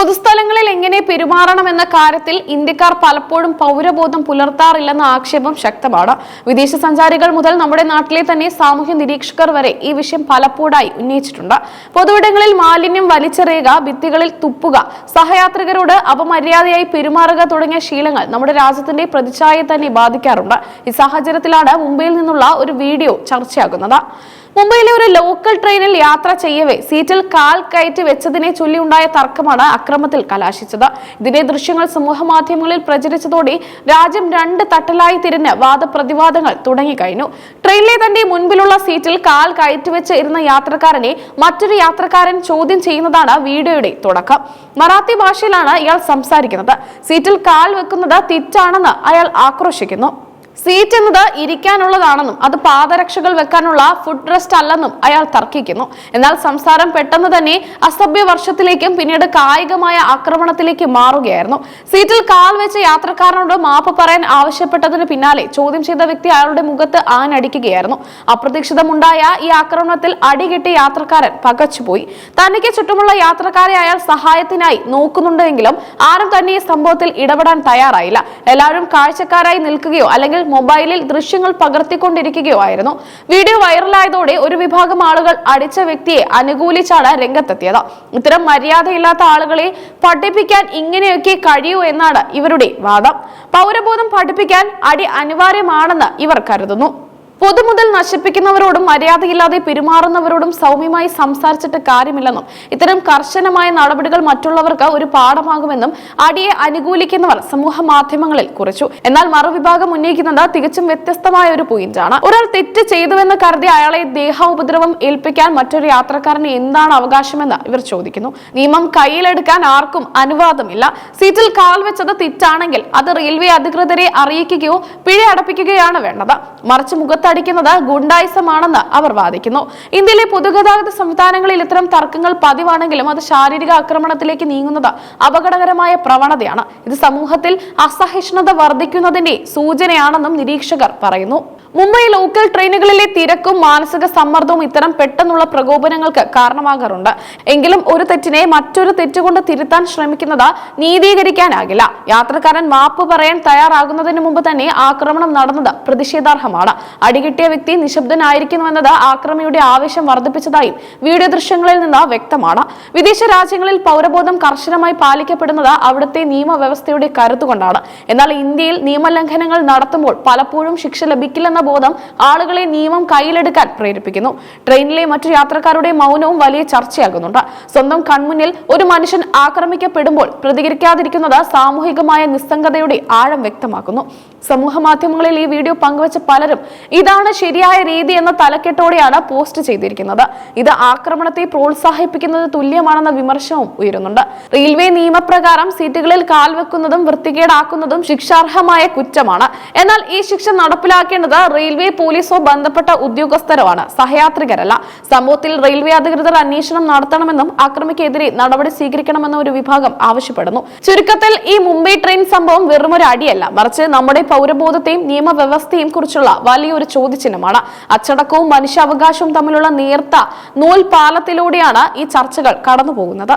പൊതുസ്ഥലങ്ങളിൽ എങ്ങനെ പെരുമാറണമെന്ന കാര്യത്തിൽ ഇന്ത്യക്കാർ പലപ്പോഴും പൗരബോധം പുലർത്താറില്ലെന്ന ആക്ഷേപം ശക്തമാണ്. വിദേശ സഞ്ചാരികൾ മുതൽ നമ്മുടെ നാട്ടിലെ തന്നെ സാമൂഹ്യ നിരീക്ഷകർ വരെ ഈ വിഷയം പലപ്പോഴായി ഉന്നയിച്ചിട്ടുണ്ട്. പൊതുവിടങ്ങളിൽ മാലിന്യം വലിച്ചെറിയുക ഭിത്തികളിൽ തുപ്പുക സഹയാത്രികരോട് അപമര്യാദയായി പെരുമാറുക തുടങ്ങിയ ശീലങ്ങൾ നമ്മുടെ രാജ്യത്തിന്റെ പ്രതിച്ഛായയെ തന്നെ ബാധിക്കാറുണ്ട്. ഈ സാഹചര്യത്തിലാണ് മുംബൈയിൽ നിന്നുള്ള ഒരു വീഡിയോ ചർച്ചയാകുന്നത്. മുംബൈയിലെ ഒരു ലോക്കൽ ട്രെയിനിൽ യാത്ര ചെയ്യവേ സീറ്റിൽ കാൽ കയറ്റി വെച്ചതിനെ ചൊല്ലിയുണ്ടായ തർക്കമാണ് അക്രമത്തിൽ കലാശിച്ചത്. ഇതിന്റെ ദൃശ്യങ്ങൾ സമൂഹ മാധ്യമങ്ങളിൽ പ്രചരിച്ചതോടെ രാജ്യം രണ്ട് തട്ടലായി തിരിഞ്ഞ് വാദപ്രതിവാദങ്ങൾ തുടങ്ങിക്കഴിഞ്ഞു. ട്രെയിനിലെ തന്റെ മുൻപിലുള്ള സീറ്റിൽ കാൽ കയറ്റിവെച്ച് ഇരുന്ന യാത്രക്കാരനെ മറ്റൊരു യാത്രക്കാരൻ ചോദ്യം ചെയ്യുന്നതാണ് വീഡിയോയുടെ തുടക്കം. മറാത്തി ഭാഷയിലാണ് ഇയാൾ സംസാരിക്കുന്നത്. സീറ്റിൽ കാൽ വെക്കുന്നത് തെറ്റാണെന്ന് അയാൾ ആക്രോശിക്കുന്നു. സീറ്റ് എന്നത് ഇരിക്കാനുള്ളതാണെന്നും അത് പാദരക്ഷകൾ വെക്കാനുള്ള ഫുഡ് റെസ്റ്റ് അല്ലെന്നും അയാൾ തർക്കിക്കുന്നു. എന്നാൽ സംസാരം പെട്ടെന്ന് തന്നെ അസഭ്യ വർഷത്തിലേക്കും പിന്നീട് കായികമായ ആക്രമണത്തിലേക്ക് മാറുകയായിരുന്നു. സീറ്റിൽ കാൽ വെച്ച യാത്രക്കാരനോട് മാപ്പ് പറയാൻ ആവശ്യപ്പെട്ടതിന് പിന്നാലെ ചോദ്യം ചെയ്ത വ്യക്തി അയാളുടെ മുഖത്ത് ആനടിക്കുകയായിരുന്നു അപ്രതീക്ഷിതമുണ്ടായ ഈ ആക്രമണത്തിൽ അടികിട്ടി യാത്രക്കാരൻ പകച്ചുപോയി. തനിക്ക് ചുറ്റുമുള്ള യാത്രക്കാരെ അയാൾ സഹായത്തിനായി നോക്കുന്നുണ്ടെങ്കിലും ആരും തന്നെ ഈ സംഭവത്തിൽ ഇടപെടാൻ തയ്യാറായില്ല. എല്ലാവരും കാഴ്ചക്കാരായി നിൽക്കുകയോ അല്ലെങ്കിൽ മൊബൈലിൽ ദൃശ്യങ്ങൾ പകർത്തിക്കൊണ്ടിരിക്കുകയോ ആയിരുന്നു വീഡിയോ വൈറലായതോടെ ഒരു വിഭാഗം ആളുകൾ അടിച്ച വ്യക്തിയെ അനുകൂലിച്ചാണ് രംഗത്തെത്തിയത്. ഇത്തരം മര്യാദയില്ലാത്ത ആളുകളെ പഠിപ്പിക്കാൻ ഇങ്ങനെയൊക്കെ കഴിയൂ എന്നാണ് ഇവരുടെ വാദം. പൗരബോധം പഠിപ്പിക്കാൻ അടി അനിവാര്യമാണെന്ന് ഇവർ കരുതുന്നു. പൊതുമുതൽ നശിപ്പിക്കുന്നവരോടും മര്യാദയില്ലാതെ പെരുമാറുന്നവരോടും സൗമ്യമായി സംസാരിച്ചിട്ട് കാര്യമില്ലെന്നും ഇത്തരം കർശനമായ നടപടികൾ മറ്റുള്ളവർക്ക് ഒരു പാഠമാകുമെന്നും അടിയെ അനുകൂലിക്കുന്നവർ സമൂഹ മാധ്യമങ്ങളിൽ കുറിച്ചു. എന്നാൽ മറുവിഭാഗം ഉന്നയിക്കുന്നത് തികച്ചും വ്യത്യസ്തമായ ഒരു പോയിന്റാണ്. ഒരാൾ തെറ്റ് ചെയ്തുവെന്ന് കരുതി അയാളെ ദേഹോപദ്രവം ഏൽപ്പിക്കാൻ മറ്റൊരു യാത്രക്കാരന് എന്താണ് അവകാശമെന്ന് ഇവർ ചോദിക്കുന്നു. നിയമം കയ്യിലെടുക്കാൻ ആർക്കും അനുവാദമില്ല. സീറ്റിൽ കാൽ വെച്ചത് തെറ്റാണെങ്കിൽ അത് റെയിൽവേ അധികൃതരെ അറിയിക്കുകയോ പിഴ അടപ്പിക്കുകയാണ് വേണ്ടത്. മറിച്ച് മുഖത്തടിക്കുന്നത് ഗുണ്ടായിസമാണെന്ന് അവർ വാദിക്കുന്നു. ഇന്ത്യയിലെ പൊതുഗതാഗത സംവിധാനങ്ങളിൽ ഇത്തരം തർക്കങ്ങൾ പതിവാണെങ്കിലും അത് ശാരീരിക ആക്രമണത്തിലേക്ക് നീങ്ങുന്നത് അപകടകരമായ പ്രവണതയാണ്. ഇത് സമൂഹത്തിൽ അസഹിഷ്ണുത വർദ്ധിക്കുന്നതിന്റെ സൂചനയാണെന്നും നിരീക്ഷകർ പറയുന്നു. മുംബൈ ലോക്കൽ ട്രെയിനുകളിലെ തിരക്കും മാനസിക സമ്മർദ്ദവും ഇത്തരം പെട്ടെന്നുള്ള പ്രകോപനങ്ങൾക്ക് കാരണമാകാറുണ്ട്. എങ്കിലും ഒരു തെറ്റിനെ മറ്റൊരു തെറ്റുകൊണ്ട് തിരുത്താൻ ശ്രമിക്കുന്നത് നീതീകരിക്കാനാകില്ല. യാത്രക്കാരൻ മാപ്പ് പറയാൻ തയ്യാറാകുന്നതിന് മുമ്പ് തന്നെ ആക്രമണം നടന്നത് പ്രതിഷേധാർഹമാണ്. അടികിട്ടിയ വ്യക്തി നിശബ്ദനായിരിക്കുന്നുവെന്നത് ആക്രമിയുടെ ആവേശം വർദ്ധിപ്പിച്ചതായും വീഡിയോ ദൃശ്യങ്ങളിൽ നിന്ന് വ്യക്തമാണ്. വിദേശ രാജ്യങ്ങളിൽ പൗരബോധം കർശനമായി പാലിക്കപ്പെടുന്നത് അവിടുത്തെ നിയമവ്യവസ്ഥയുടെ കരുത്തുകൊണ്ടാണ്. എന്നാൽ ഇന്ത്യയിൽ നിയമലംഘനങ്ങൾ നടത്തുമ്പോൾ പലപ്പോഴും ശിക്ഷ ലഭിക്കില്ലെന്ന ബോധം ആളുകളെ നിയമം കയ്യിലെടുക്കാൻ പ്രേരിപ്പിക്കുന്നു. ട്രെയിനിലെ മറ്റു യാത്രക്കാരുടെ മൗനവും വലിയ ചർച്ചയാകുന്നുണ്ട്. സ്വന്തം കൺമുന്നിൽ ഒരു മനുഷ്യൻ ആക്രമിക്കപ്പെടുമ്പോൾ പ്രതികരിക്കാതിരിക്കുന്നത് സാമൂഹികമായ നിസ്സംഗതയുടെ ആഴം വ്യക്തമാക്കുന്നു. സമൂഹ മാധ്യമങ്ങളിൽ ഈ വീഡിയോ പങ്കുവച്ച പലരും ഇതാണ് ശരിയായ രീതി എന്ന തലക്കെട്ടോടെയാണ് പോസ്റ്റ് ചെയ്തിരിക്കുന്നത്. ഇത് ആക്രമണത്തെ പ്രോത്സാഹിപ്പിക്കുന്നത് തുല്യമാണെന്ന വിമർശനവും ഉയരുന്നുണ്ട്. റെയിൽവേ നിയമപ്രകാരം സീറ്റുകളിൽ കാൽവെക്കുന്നതും വൃത്തികേടാക്കുന്നതും ശിക്ഷാർഹമായ കുറ്റമാണ്. എന്നാൽ ഈ ശിക്ഷ നടപ്പിലാക്കേണ്ടത് റെയിൽവേ പോലീസോ ബന്ധപ്പെട്ട ഉദ്യോഗസ്ഥരോ ആണ്. സഹയാത്രികരല്ല. സംഭവത്തിൽ റെയിൽവേ അധികൃതർ അന്വേഷണം നടത്തണമെന്നും അക്രമിക്കെതിരെ നടപടി സ്വീകരിക്കണമെന്നും ഒരു വിഭാഗം ആവശ്യപ്പെടുന്നു. ചുരുക്കത്തിൽ ഈ മുംബൈ ട്രെയിൻ സംഭവം വെറുമൊരു അടിയല്ല. മറിച്ച് നമ്മുടെ പൗരബോധത്തെയും നിയമവ്യവസ്ഥയും കുറിച്ചുള്ള വലിയൊരു ചോദ്യചിഹ്നമാണ്. അച്ചടക്കവും മനുഷ്യാവകാശവും തമ്മിലുള്ള നേർത്ത നൂൽ പാലത്തിലൂടെയാണ് ഈ ചർച്ചകൾ കടന്നു പോകുന്നത്